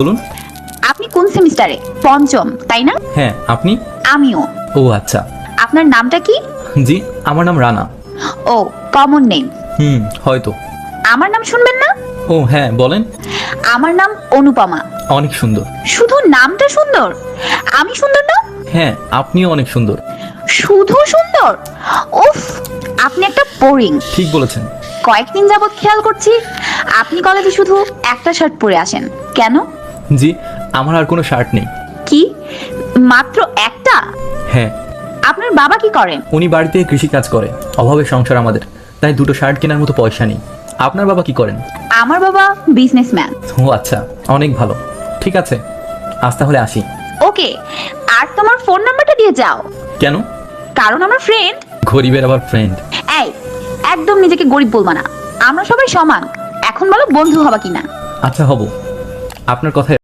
বলুন। আপনি কোন সেমিস্টারে? পঞ্চম তাই না? হ্যাঁ আপনি? আমিও। ও আচ্ছা। আপনার নামটা কি? জি আমার নাম রানা। ও কমন নেম। হুম হয়তো। আমার নাম শুনবেন না? ও হ্যাঁ বলেন। আমার নাম অনুপমা। অনেক সুন্দর। শুধু নামটা সুন্দর? আমি সুন্দর না? হ্যাঁ আপনিও অনেক সুন্দর। শুধু সুন্দর? উফ আপনি একটা বোরিং ঠিক বলেছেন। কয়েকদিন যাবৎ খেয়াল করছি আপনি কলেজে শুধু একটা শার্ট পরে আসেন। কেন? জি আমার আর কোনো শার্ট নেই। কি? মাত্র একটা? হ্যাঁ। আপনার বাবা কি করেন উনি বাড়িতে কৃষি কাজ করে অভাবে সংসার আমাদের তাই দুটো শার্ট কেনার মতো পয়সা নেই। আপনার বাবা কি করেন? আমার বাবা বিজনেসম্যান ও আচ্ছা অনেক ভালো। ঠিক আছে আজ তাহলে আসি। ওকে আর তোমার ফোন নাম্বারটা দিয়ে যাও। কেন? কারণ আমার ফ্রেন্ড গরিবের আবার ফ্রেন্ড এই একদম নিজেকে গরিব বলবা না। আমরা সবাই সমান। এখন বলো বন্ধু হবা কিনা। আচ্ছা হব। আপনার কথায়